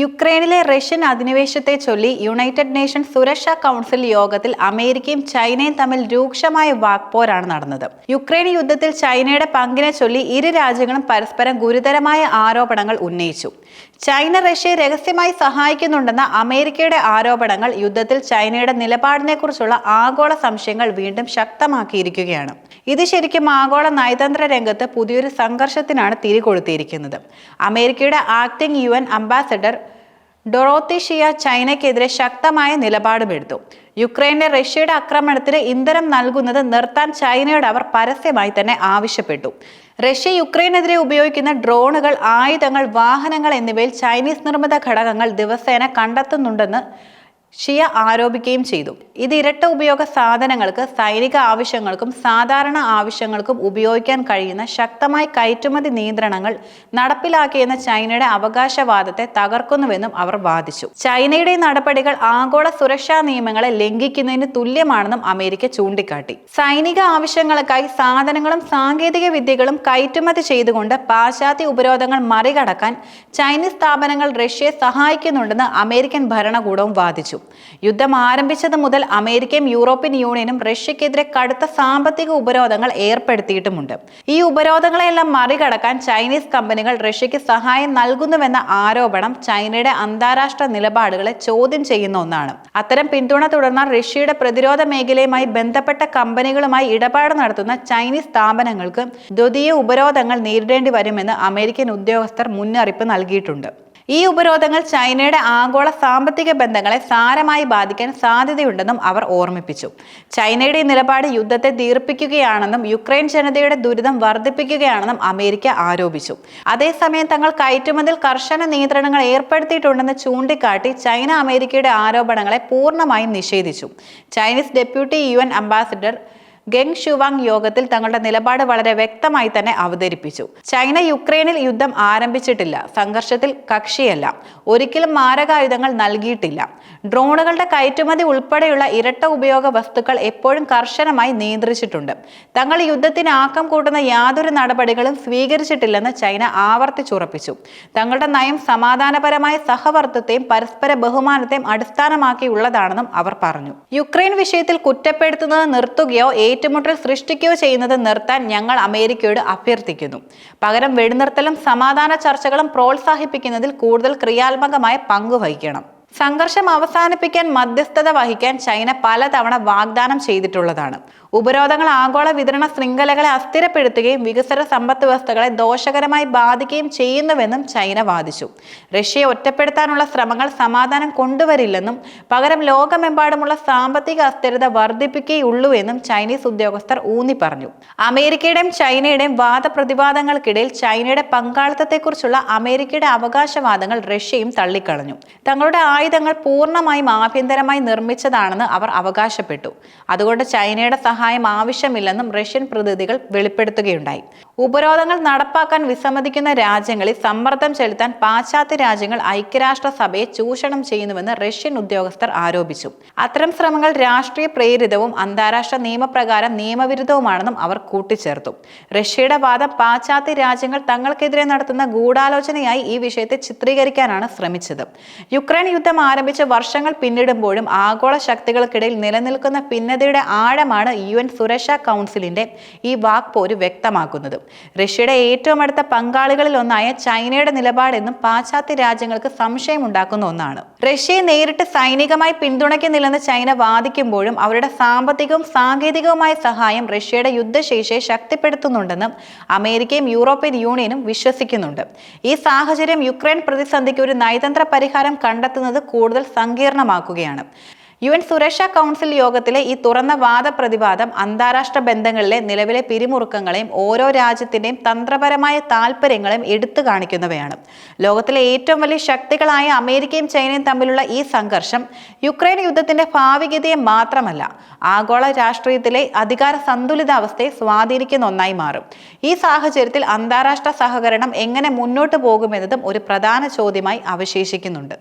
യുക്രൈനിലെ റഷ്യൻ അധിനിവേശത്തെ ചൊല്ലി United Nations സുരക്ഷാ കൗൺസിൽ യോഗത്തിൽ അമേരിക്കയും ചൈനയും തമ്മിൽ രൂക്ഷമായ വാക്പോരാണ് നടന്നത്. യുക്രൈൻ യുദ്ധത്തിൽ ചൈനയുടെ പങ്കിനെ ചൊല്ലി ഇരു രാജ്യങ്ങളും പരസ്പരം ഗുരുതരമായ ആരോപണങ്ങൾ ഉന്നയിച്ചു. ചൈന റഷ്യയെ രഹസ്യമായി സഹായിക്കുന്നുണ്ടെന്ന അമേരിക്കയുടെ ആരോപണങ്ങൾ യുദ്ധത്തിൽ ചൈനയുടെ നിലപാടിനെക്കുറിച്ചുള്ള ആഗോള സംശയങ്ങൾ വീണ്ടും ശക്തമാക്കിയിരിക്കുകയാണ്. ഇത് ശരിക്കും ആഗോള നയതന്ത്ര രംഗത്ത് പുതിയൊരു സംഘർഷത്തിനാണ് തിരികൊളുത്തിയിരിക്കുന്നത് അമേരിക്കയുടെ acting U ambassador Dorothy Shea ചൈനയ്ക്കെതിരെ ശക്തമായ നിലപാടുമെടുത്തു യുക്രൈനിലെ റഷ്യയുടെ ആക്രമണത്തിന് ഇന്ധനം നൽകുന്നത് നിർത്താൻ ചൈനയോട് അവർ പരസ്യമായി തന്നെ ആവശ്യപ്പെട്ടു. റഷ്യ യുക്രൈനെതിരെ ഉപയോഗിക്കുന്ന ഡ്രോണുകൾ ആയുധങ്ങൾ വാഹനങ്ങൾ എന്നിവയിൽ ചൈനീസ് നിർമ്മിത ഘടകങ്ങൾ ദിവസേന കണ്ടെത്തുന്നുണ്ടെന്ന് ഷിയ ആരോപിക്കുകയും ചെയ്തു. ഇത് ഇരട്ട ഉപയോഗ സാധനങ്ങൾക്ക് സൈനിക ആവശ്യങ്ങൾക്കും സാധാരണ ആവശ്യങ്ങൾക്കും ഉപയോഗിക്കാൻ കഴിയുന്ന ശക്തമായ കയറ്റുമതി നിയന്ത്രണങ്ങൾ നടപ്പിലാക്കിയെന്ന ചൈനയുടെ അവകാശവാദത്തെ തകർക്കുന്നുവെന്നും അവർ വാദിച്ചു. ചൈനയുടെ നടപടികൾ ആഗോള സുരക്ഷാ നിയമങ്ങളെ ലംഘിക്കുന്നതിന് തുല്യമാണെന്നും അമേരിക്ക ചൂണ്ടിക്കാട്ടി. സൈനിക ആവശ്യങ്ങൾക്കായി സാധനങ്ങളും സാങ്കേതിക വിദ്യകളും കയറ്റുമതി ചെയ്തുകൊണ്ട് പാശ്ചാത്യ ഉപരോധങ്ങൾ മറികടക്കാൻ ചൈനീസ് സ്ഥാപനങ്ങൾ റഷ്യയെ സഹായിക്കുന്നുണ്ടെന്ന് അമേരിക്കൻ ഭരണകൂടവും വാദിച്ചു. യുദ്ധം ആരംഭിച്ചത് മുതൽ അമേരിക്കയും യൂറോപ്യൻ യൂണിയനും റഷ്യക്കെതിരെ കടുത്ത സാമ്പത്തിക ഉപരോധങ്ങൾ ഏർപ്പെടുത്തിയിട്ടുമുണ്ട്. ഈ ഉപരോധങ്ങളെല്ലാം മറികടക്കാൻ ചൈനീസ് കമ്പനികൾ റഷ്യക്ക് സഹായം നൽകുന്നുവെന്ന ആരോപണം ചൈനയുടെ അന്താരാഷ്ട്ര നിലപാടുകളെ ചോദ്യം ചെയ്യുന്ന ഒന്നാണ്. അത്തരം പിന്തുണ തുടർന്നാൽ റഷ്യയുടെ പ്രതിരോധ മേഖലയുമായി ബന്ധപ്പെട്ട കമ്പനികളുമായി ഇടപാട് നടത്തുന്ന ചൈനീസ് സ്ഥാപനങ്ങൾക്ക് ദ്വിതീയ ഉപരോധങ്ങൾ നേരിടേണ്ടി വരുമെന്ന് അമേരിക്കൻ ഉദ്യോഗസ്ഥർ മുന്നറിയിപ്പ് നൽകിയിട്ടുണ്ട്. ഈ ഉപരോധങ്ങൾ ചൈനയുടെ ആഗോള സാമ്പത്തിക ബന്ധങ്ങളെ സാരമായി ബാധിക്കാൻ സാധ്യതയുണ്ടെന്നും അവർ ഓർമ്മിപ്പിച്ചു. ചൈനയുടെ ഈ നിലപാട് യുദ്ധത്തെ ദീർപ്പിക്കുകയാണെന്നും യുക്രൈൻ ജനതയുടെ ദുരിതം വർദ്ധിപ്പിക്കുകയാണെന്നും അമേരിക്ക ആരോപിച്ചു. അതേസമയം തങ്ങൾ കയറ്റുമതിൽ കർശന നിയന്ത്രണങ്ങൾ ഏർപ്പെടുത്തിയിട്ടുണ്ടെന്ന് ചൂണ്ടിക്കാട്ടി ചൈന അമേരിക്കയുടെ ആരോപണങ്ങളെ പൂർണമായും നിഷേധിച്ചു. ചൈനീസ് ഡെപ്യൂട്ടി യു അംബാസിഡർ ഗെങ് ഷുവാങ് യോഗത്തിൽ തങ്ങളുടെ നിലപാട് വളരെ വ്യക്തമായി തന്നെ അവതരിപ്പിച്ചു. ചൈന യുക്രൈനിൽ യുദ്ധം ആരംഭിച്ചിട്ടില്ല. സംഘർഷത്തിൽ കക്ഷിയല്ല. ഒരിക്കലും മാരകായുധങ്ങൾ നൽകിയിട്ടില്ല. ഡ്രോണുകളുടെ കയറ്റുമതി ഉൾപ്പെടെയുള്ള ഇരട്ട ഉപയോഗ വസ്തുക്കൾ എപ്പോഴും കർശനമായി നിയന്ത്രിച്ചിട്ടുണ്ട്. തങ്ങൾ യുദ്ധത്തിന് ആക്കം കൂട്ടുന്ന യാതൊരു നടപടികളും സ്വീകരിച്ചിട്ടില്ലെന്ന് ചൈന ആവർത്തിച്ചുറപ്പിച്ചു. തങ്ങളുടെ നയം സമാധാനപരമായ സഹവർത്തത്തെയും പരസ്പര ബഹുമാനത്തെയും അടിസ്ഥാനമാക്കിയുള്ളതാണെന്നും അവർ പറഞ്ഞു. യുക്രൈൻ വിഷയത്തിൽ കുറ്റപ്പെടുത്തുന്നത് നിർത്തുകയോ ഏറ്റുമുട്ടൽ സൃഷ്ടിക്കുകയോ ചെയ്യുന്നത് നിർത്താൻ ഞങ്ങൾ അമേരിക്കയോട് അഭ്യർത്ഥിക്കുന്നു. പകരം വെടിനിർത്തലും സമാധാന ചർച്ചകളും പ്രോത്സാഹിപ്പിക്കുന്നതിൽ കൂടുതൽ ക്രിയാത്മകമായ പങ്കുവഹിക്കണം സംഘർഷം അവസാനിപ്പിക്കാൻ മധ്യസ്ഥത വഹിക്കാൻ ചൈന പലതവണ വാഗ്ദാനം ചെയ്തിട്ടുള്ളതാണ്. ഉപരോധങ്ങൾ ആഗോള വിതരണ ശൃംഖലകളെ അസ്ഥിരപ്പെടുത്തുകയും വികസന സമ്പദ് വ്യവസ്ഥകളെ ദോഷകരമായി ബാധിക്കുകയും ചെയ്യുന്നുവെന്നും ചൈന വാദിച്ചു. റഷ്യയെ ഒറ്റപ്പെടുത്താനുള്ള ശ്രമങ്ങൾ സമാധാനം കൊണ്ടുവരില്ലെന്നും പകരം ലോകമെമ്പാടുമുള്ള സാമ്പത്തിക അസ്ഥിരത വർദ്ധിപ്പിക്കുകയുള്ളൂ എന്നും ചൈനീസ് ഉദ്യോഗസ്ഥർ ഊന്നി പറഞ്ഞു അമേരിക്കയുടെയും ചൈനയുടെയും വാദപ്രതിവാദങ്ങൾക്കിടയിൽ ചൈനയുടെ പങ്കാളിത്തത്തെക്കുറിച്ചുള്ള അമേരിക്കയുടെ അവകാശവാദങ്ങൾ റഷ്യയും തള്ളിക്കളഞ്ഞു. തങ്ങളുടെ ആയുധങ്ങൾ പൂർണമായും ആഭ്യന്തരമായി നിർമ്മിച്ചതാണെന്ന് അവർ അവകാശപ്പെട്ടു. അതുകൊണ്ട് ചൈനയുടെ സഹായം ആവശ്യമില്ലെന്നും റഷ്യൻ പ്രതിനിധികൾ വെളിപ്പെടുത്തുകയുണ്ടായി. ഉപരോധങ്ങൾ നടപ്പാക്കാൻ വിസമ്മതിക്കുന്ന രാജ്യങ്ങളിൽ സമ്മർദ്ദം ചെലുത്താൻ പാശ്ചാത്യ രാജ്യങ്ങൾ ഐക്യരാഷ്ട്ര സഭയെ ചൂഷണം ചെയ്യുന്നുവെന്ന് റഷ്യൻ ഉദ്യോഗസ്ഥർ ആരോപിച്ചു. അത്തരം ശ്രമങ്ങൾ രാഷ്ട്രീയ പ്രേരിതവും അന്താരാഷ്ട്ര നിയമപ്രകാരം നിയമവിരുദ്ധവുമാണെന്നും അവർ കൂട്ടിച്ചേർത്തു. റഷ്യയുടെ വാദം പാശ്ചാത്യ രാജ്യങ്ങൾ തങ്ങൾക്കെതിരെ നടത്തുന്ന ഗൂഢാലോചനയായി ഈ വിഷയത്തെ ചിത്രീകരിക്കാനാണ് ശ്രമിച്ചത്. യുക്രൈൻ യുദ്ധം ആരംഭിച്ച വർഷങ്ങൾ പിന്നിടുമ്പോഴും ആഗോള ശക്തികൾക്കിടയിൽ നിലനിൽക്കുന്ന ഭിന്നതയുടെ ആഴമാണ് യു എൻ സുരക്ഷാ കൗൺസിലിന്റെ ഈ വാക്പോര് വ്യക്തമാക്കുന്നത്. റഷ്യയുടെ ഏറ്റവും അടുത്ത പങ്കാളികളിൽ ഒന്നായ ചൈനയുടെ നിലപാടെന്നും പാശ്ചാത്യ രാജ്യങ്ങൾക്ക് സംശയമുണ്ടാക്കുന്ന ഒന്നാണ്. റഷ്യയെ നേരിട്ട് സൈനികമായി പിന്തുണയ്ക്കുന്നില്ലെന്ന് ചൈന വാദിക്കുമ്പോഴും അവരുടെ സാമ്പത്തികവും സാങ്കേതികവുമായ സഹായം റഷ്യയുടെ യുദ്ധശേഷിയെ ശക്തിപ്പെടുത്തുന്നുണ്ടെന്നും അമേരിക്കയും യൂറോപ്യൻ യൂണിയനും വിശ്വസിക്കുന്നുണ്ട്. ഈ സാഹചര്യം യുക്രൈൻ പ്രതിസന്ധിക്ക് ഒരു നയതന്ത്ര പരിഹാരം കണ്ടെത്തുന്നത് കൂടുതൽ സങ്കീർണമാക്കുകയാണ്. യു എൻ സുരക്ഷാ കൗൺസിൽ യോഗത്തിലെ ഈ തുറന്ന വാദപ്രതിവാദം അന്താരാഷ്ട്ര ബന്ധങ്ങളിലെ നിലവിലെ പിരിമുറുക്കങ്ങളെയും ഓരോ രാജ്യത്തിന്റെയും തന്ത്രപരമായ താല്പര്യങ്ങളെയും എടുത്തു കാണിക്കുന്നവയാണ്. ലോകത്തിലെ ഏറ്റവും വലിയ ശക്തികളായ അമേരിക്കയും ചൈനയും തമ്മിലുള്ള ഈ സംഘർഷം യുക്രൈൻ യുദ്ധത്തിന്റെ ഭാവികതയെ മാത്രമല്ല ആഗോള രാഷ്ട്രീയത്തിലെ അധികാര സന്തുലിതാവസ്ഥയെ സ്വാധീനിക്കുന്ന ഒന്നായി മാറും. ഈ സാഹചര്യത്തിൽ അന്താരാഷ്ട്ര സഹകരണം എങ്ങനെ മുന്നോട്ട് പോകുമെന്നതും ഒരു പ്രധാന ചോദ്യമായി അവശേഷിക്കുന്നുണ്ട്.